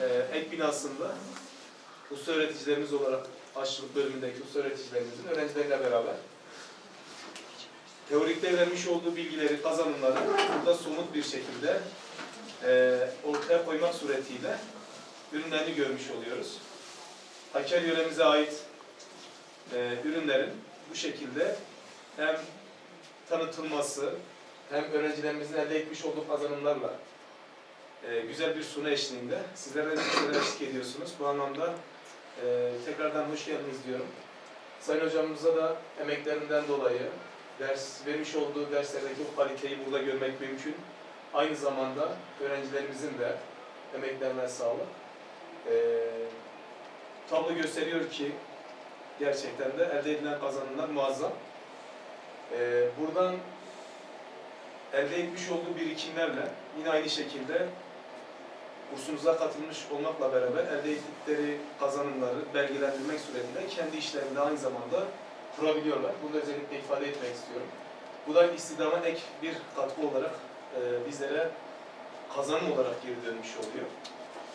e, ek binasında usta öğreticilerimiz olarak aşçılık bölümündeki usta öğreticilerimizin öğrencileriyle beraber teorikte vermiş olduğu bilgileri, kazanımları burada somut bir şekilde e, ortaya koymak suretiyle ürünlerini görmüş oluyoruz. Haker yöremize ait e, ürünlerin bu şekilde hem tanıtılması hem öğrencilerimizin elde etmiş olduğu kazanımlarla e, güzel bir sunu eşliğinde sizlere de bir eşlik ediyorsunuz. Bu anlamda e, tekrardan hoş geldiniz diyorum. Sayın hocamıza da emeklerinden dolayı ders vermiş olduğu derslerdeki bu kaliteyi burada görmek mümkün. Aynı zamanda öğrencilerimizin de emeklerine sağlık. E, tablo gösteriyor ki gerçekten de elde edilen kazanımlar muazzam. E, buradan elde etmiş olduğu birikimlerle yine aynı şekilde kursunuza katılmış olmakla beraber elde ettikleri kazanımları belgelendirmek suretiyle kendi işlerinde aynı zamanda kurabiliyorlar. Bunu da özellikle ifade etmek istiyorum. Bu da istidama ek bir katkı olarak e, bizlere kazanım olarak geri dönmüş oluyor.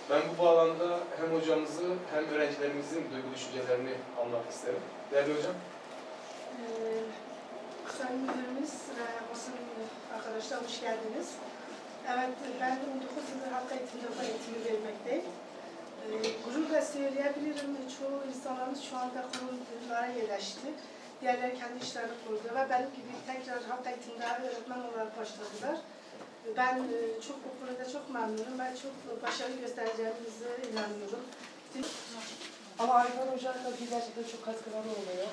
Ben bu bağlamda hem hocamızı hem öğrencilerimizin duygu düşüncelerini almak isterim. Değerli hocam. Ee, Sayın Müdürümüz ve basın arkadaşlar hoş geldiniz. Evet, ben de 19 yıldır halk eğitimde bu eğitimi vermekteyim. Ee, gururla söyleyebilirim, çoğu insanlarımız şu anda kurumlara yerleşti. Diğerleri kendi işlerini kurdu ve benim gibi tekrar halk eğitimde öğretmen olarak başladılar. Ben e, çok bu konuda çok memnunum. Ben çok başarı göstereceğimize inanıyorum. Ama Ayhan Hoca'nın da gerçekten çok katkıları oluyor.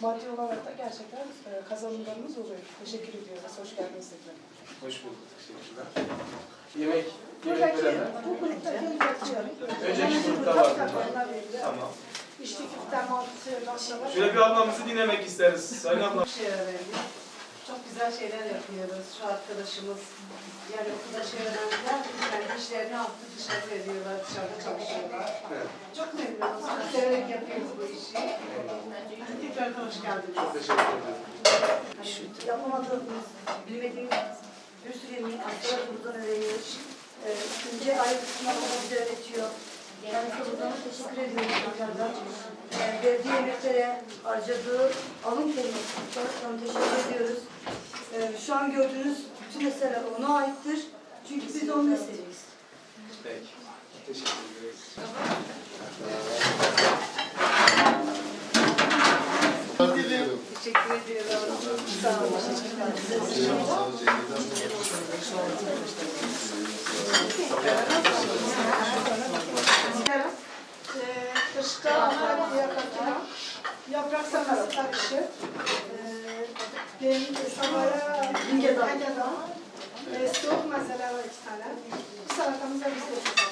Maddi olarak da gerçekten e, kazanımlarımız oluyor. Teşekkür ediyoruz. Hoş geldiniz tekrar. Hoş bulduk. Teşekkürler. Yemek, Buradaki, bu gruptaki üretiyor. Önceki grupta var. Tamam. İşte küfte, mantı, baklava. Şöyle bir ablamızı dinlemek isteriz. Sayın abla. Çok güzel şeyler yapıyoruz şu arkadaşımız. Yani okulda şey öğrenciler kendi işlerini altı dışarı veriyorlar, dışarıda çalışıyorlar. Evet. Çok memnunuz. Çok severek yapıyoruz bu işi. Tekrardan hoş geldiniz. Çok teşekkür ederim. yapamadığımız, bilmediğimiz bir sürü yemeği hastalar buradan öğreniyoruz. Ee, ince ayrı sınavını bize öğretiyor. Yani buradan teşekkür ediyoruz tekrardan. Ee, verdiği emeklere harcadığı alın terimi çok teşekkür ediyoruz. Ee, şu an gördüğünüz bütün eserler ona aittir. Çünkü biz onun eseriyiz. Peki. Teşekkür ederiz. Teşekkür ediyorum. Sağ olun. Işıkta yaprak sanarı takışı. Benim samara Hingedan. Soğuk masalar var iki tane. Bu salatamıza biz de